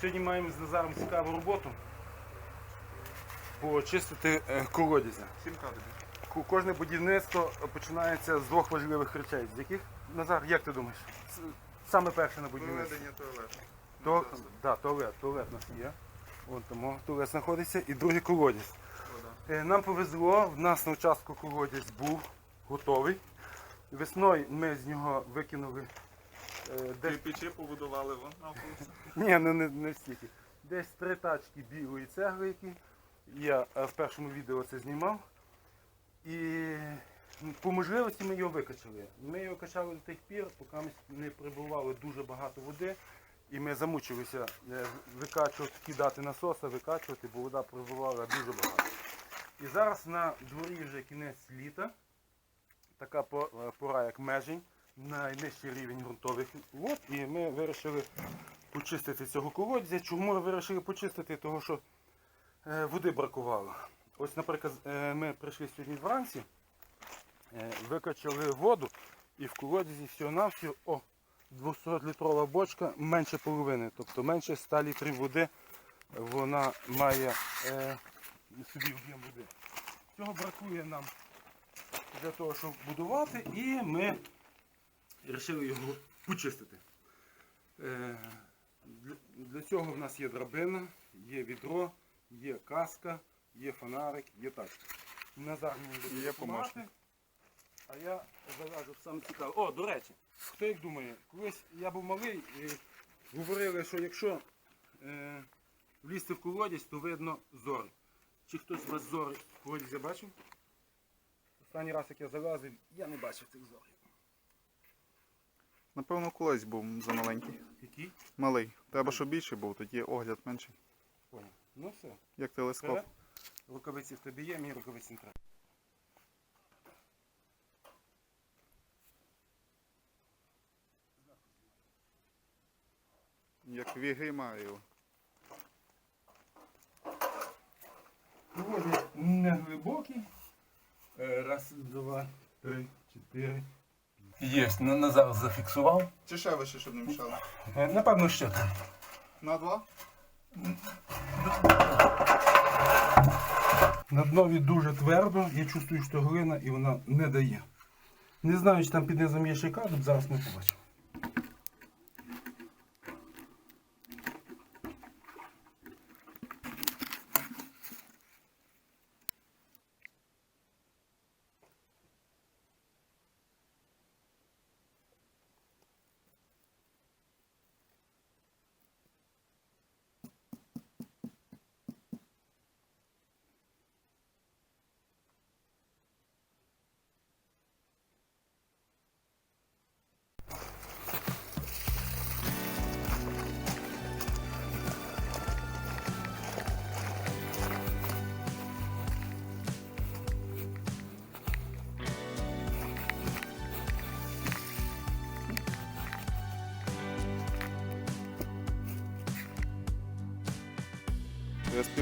Сьогодні маємо з Назаром цікаву роботу. Почистити е, колодязя. Кожне будівництво починається з двох важливих речей. З яких, Назар, як ти думаєш? Саме перше на будівництві. Туалету. То, Ну, да, туалет, туалет у нас є. Вон тому туалет знаходиться і другий колодязь. Е, Нам повезло, в нас на участку колодязь був готовий. Весною ми з нього викинули е, десь Кирпичі побудували вон навколо. Ні, ну не, не стільки. Десь три тачки білої цегли, які я е, в першому відео це знімав. І по можливості ми його викачали. Ми його качали до тих пір, поки ми не прибувало дуже багато води. І ми замучилися е, викачувати, кидати насоса, викачувати, бо вода прибувала дуже багато. І зараз на дворі вже кінець літа, така по- е, пора, як межень, найнижчий рівень ґрунтових вод, і ми вирішили почистити цього колодязя. Чому ми вирішили почистити? Тому що е, води бракувало. Ось, наприклад, е, ми прийшли сьогодні вранці, е, викачали воду і в колодязі всього-навсього о, 200-літрова бочка менше половини, тобто менше 100 літрів води вона має е, собі об'єм води. Цього бракує нам для того, щоб будувати, і ми вирішили його почистити. Е, Для, цього в нас є драбина, є відро, є каска, є фонарик, є тачка. Назар мені буде Є допомагати. А я заважу саме цікаве. О, до речі, хто як думає, колись я був малий і говорили, що якщо е, влізти в колодязь, то видно зори. Чи хтось з вас зори в колодязі бачив? Останній раз, як я залазив, я не бачив цих зорів. Напевно, колись був замаленький. Які? Малий. Треба, щоб більший був, тоді огляд менший. Понял. Ну все. Як телескоп. Вперед. Рукавиці в тебе є, мені рукавиці не треба. Як віги маю. Колодязь не глибокий. Е, Раз, два, три, чотири. Є, зараз зафіксував. Чи ще вище, щоб не мішало? Е, Напевно, ще там. На два? На днові дуже твердо, я чувствую, що глина і вона не дає. Не знаю, чи там під низом є ще кадр, зараз не побачимо.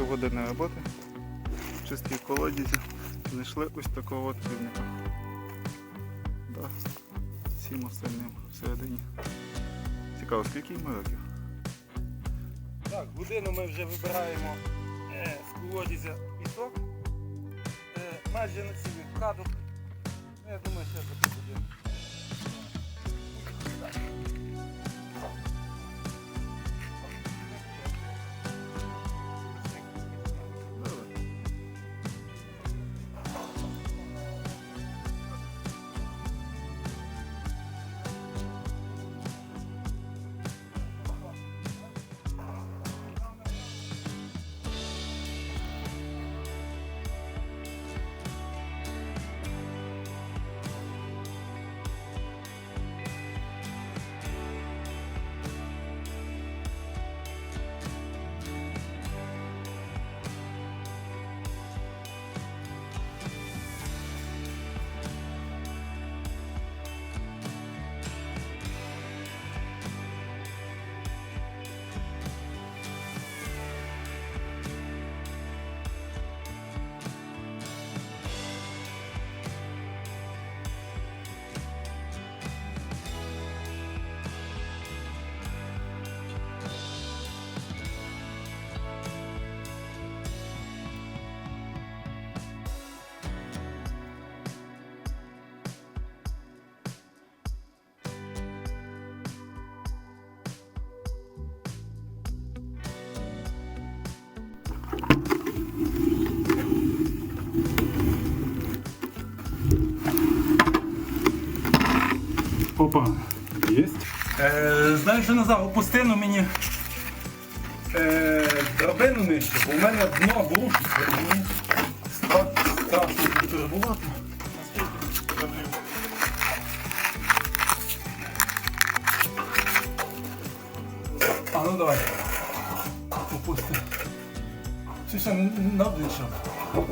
Півгодини роботи. В чистій колодязі знайшли ось такого півника. Да. Сім остальним всередині. Цікаво, скільки йому років? Так, годину ми вже вибираємо е, з колодязя пісок. Е, майже на цілий кадр. Ну, Я думаю, що це буде. Опа, є. Е, знаєш, що Назар, опустину мені е, драбину нижче, бо в мене дно стра- страшно перебувати. А ну давай. Опусти. Чи ще. О.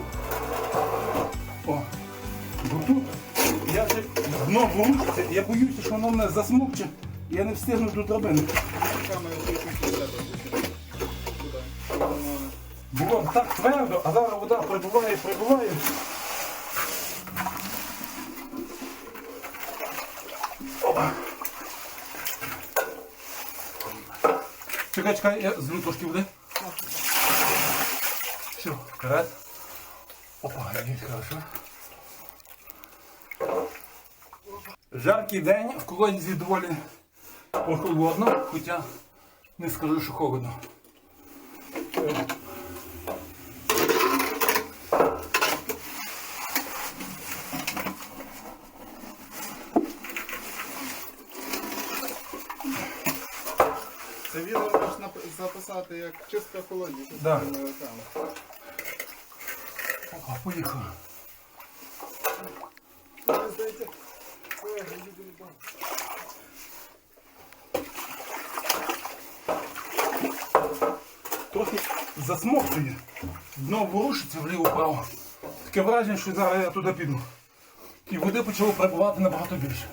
же дно я боюся, що воно мене засмокче, і я не встигну до драбини. Було так твердо, а зараз вода прибуває, прибуває. Чекай, чекай, я злю трошки води. Все, вперед. Опа, є хорошо. Жаркий день, в колодязі доволі прохолодно, хоча не скажу, що холодно. Це відео можна записати як чистка колодязі. Да. Поїхали. Мені здається, це відео любов. Трохи засмоктує. Дно ворушиться вліво-право. Таке враження, що зараз я туди піду. І води почало прибувати набагато більше.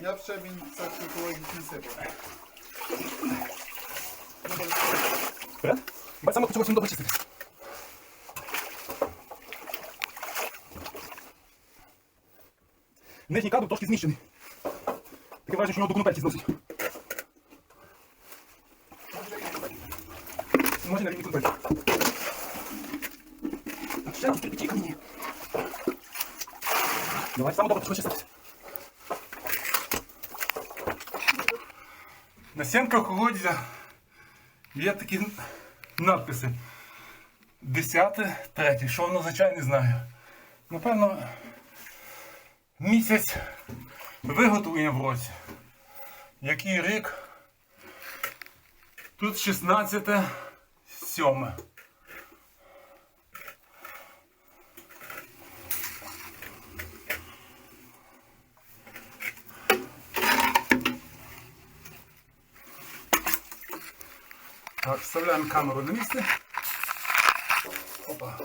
Я б ще він царський колодязь сипав. Вперед. Бать саме почало всім добре чистити. Нижній кадр трошки зміщений. Таке враження, що його до конопельки зносить. Може на рівні конопельки. Так, ще тут кирпичі каміння. Давай, саме добре, почало чиститися. На стінках колодязя є такі надписи. Десяте, третє. Що воно означає, не знаю. Напевно, місяць виготовлення в році. Який рік? Тут 16 сьоме. Так, вставляємо камеру на місце. Опа.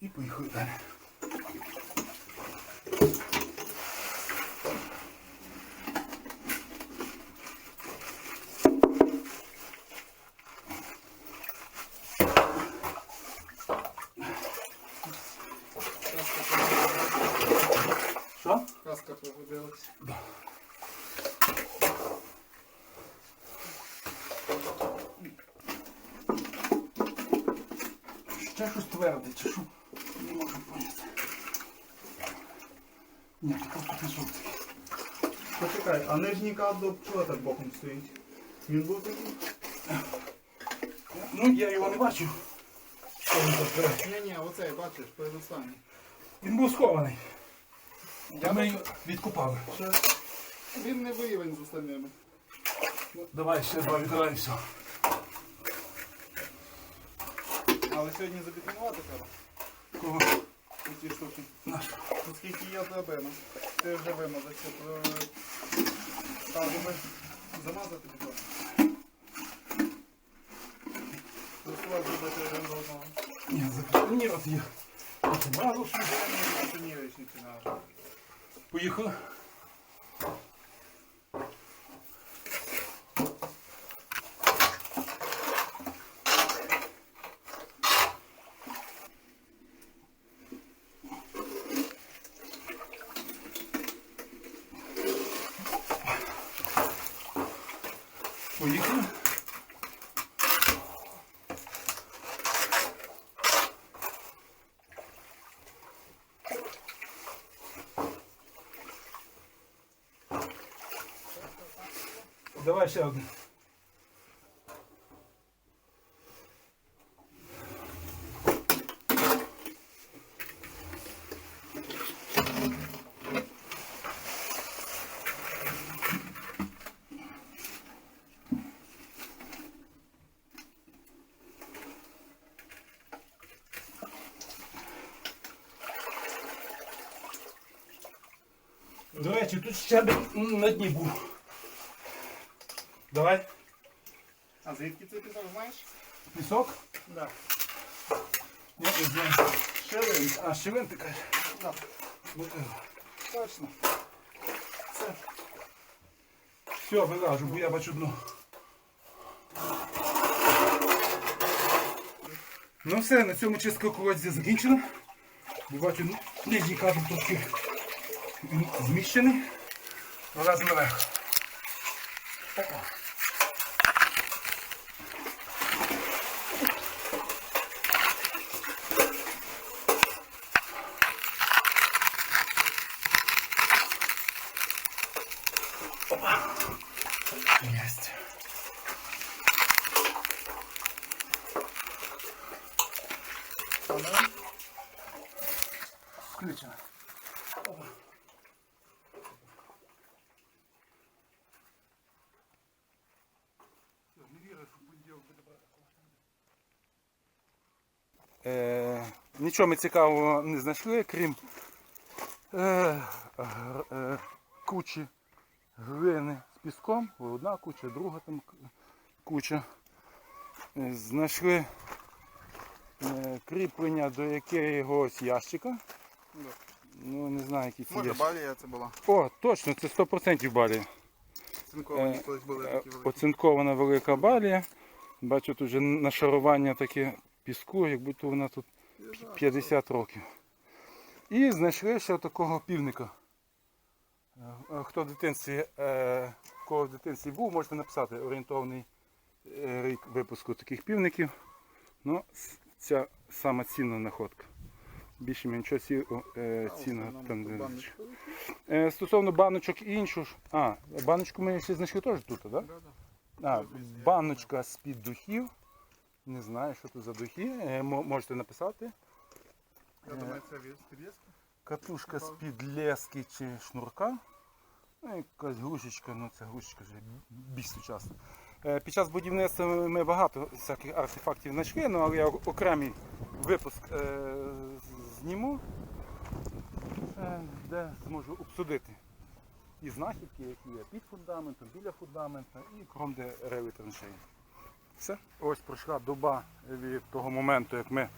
І поїхали далі. Що? Каска погодилась. Ще щось тверде, чи що? Не можу поняти. Ні, така тут не жовтий. Почекай, а нижній кадр чого так боком стоїть? Він був такий? Ну, я його не бачив. Що він тут тверде. Ні, ні, оцей, бачиш, передостанній. Він був схований. Я ми його відкопали. Ще він не виявлен з остальними. Ну, Давай ще два відра все. Але сьогодні забетонувати треба. Кого? Ці штуки. Оскільки є драбина, ти вже вимазався, то ставимо замазати бетон. Розклад зробити один до одного. Ні, їх. Одразу ж. Бетонірочники на. Поїхали. Поїхали. давай ще одне. До речі, тут ще на дні був. Давай. А звідки це ти знаєш? Пісок? Да. Я не знаю. Шилин. А, щелин ти кажеш. Да. Точно. Все. Все, вилажу, бо я бачу дно. Ну все, на цьому чистка колодязя закінчена. Бо бачу, ну, нижній кадр трошки зміщений. Вилазимо наверх. Опа. Е, нічого ми цікавого не знайшли, крім е, е, кучі глини з піском, одна куча, друга там куча. Е, Знайшли е, кріплення до якогось ящика. Да. Ну не знаю, який це Може ящик. балія це була. О, точно, це 100% балія. Цинковані Е, колись були Е, такі великі. Оцинкована велика балія. Бачу, тут вже нашарування таке піску, як будто вона тут 50 років. І знайшли ще такого півника. Е, е, Хто в дитинстві, е, кого в дитинстві був, можете написати орієнтовний рік випуску таких півників. Ну, ця сама цінна находка. Більше нічого ці, е, А, в цінного основному там не. Е, Стосовно баночок і іншу. А, баночку ми ще знайшли теж тут, так? Да? Да, да. А, баночка з-під духів. Не знаю, що тут за духи. Е, Можете написати. Я думаю, це від підвіски. Катушка з-під лески чи шнурка. Ну, якась глушечка, ну це глушечка вже більш сучасна. Е, Під час будівництва ми багато всяких артефактів знайшли, ну, але я окремий випуск е, зніму, е, де зможу обсудити і знахідки, які є під фундаментом, біля фундамента і кром, де рили траншеї. Все. Ось пройшла доба від того моменту, як ми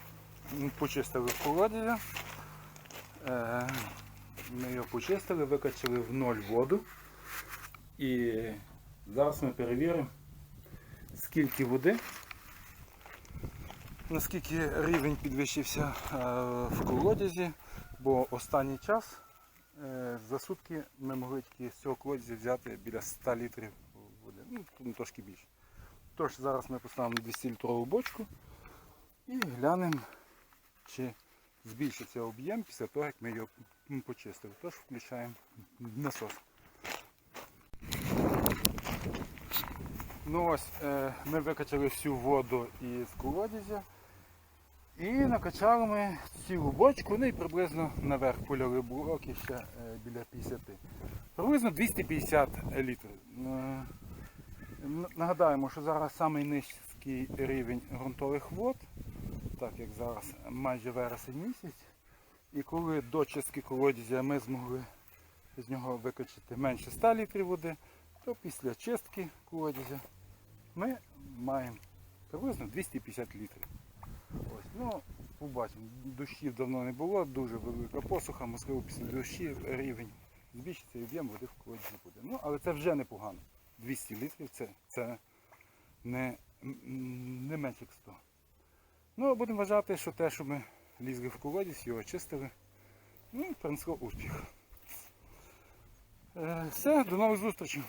почистили колодязя. Е, Ми його почистили, викачали в ноль воду. І зараз ми перевіримо, скільки води, наскільки рівень підвищився е, в колодязі, бо останній час е, за сутки ми могли тільки з цього колодязя взяти біля 100 літрів води, ну, трошки більше. Тож зараз ми поставимо 200 літрову бочку і глянемо, чи збільшиться об'єм після того, як ми його почистили. Тож включаємо насос. Ну ось, е, ми викачали всю воду із колодязя і накачали ми цілу бочку, ну і приблизно наверх поляли блоки ще е, біля 50. Приблизно 250 літрів. Нагадаємо, що зараз самий рівень ґрунтових вод, так як зараз майже вересень місяць. І коли до чистки колодязя ми змогли з нього викачати менше 100 літрів води, то після чистки колодязя ми маємо приблизно 250 літрів. Ось, ну, побачимо, дощів давно не було, дуже велика посуха, можливо після дощів рівень збільшиться і об'єм води в колодязі буде. Ну, але це вже непогано. 200 літрів це, це не, не як 100. Ну, будемо вважати, що те, що ми лізли в колодязь, його чистили, ну, принесло успіх. Е, все, до нових зустрічей.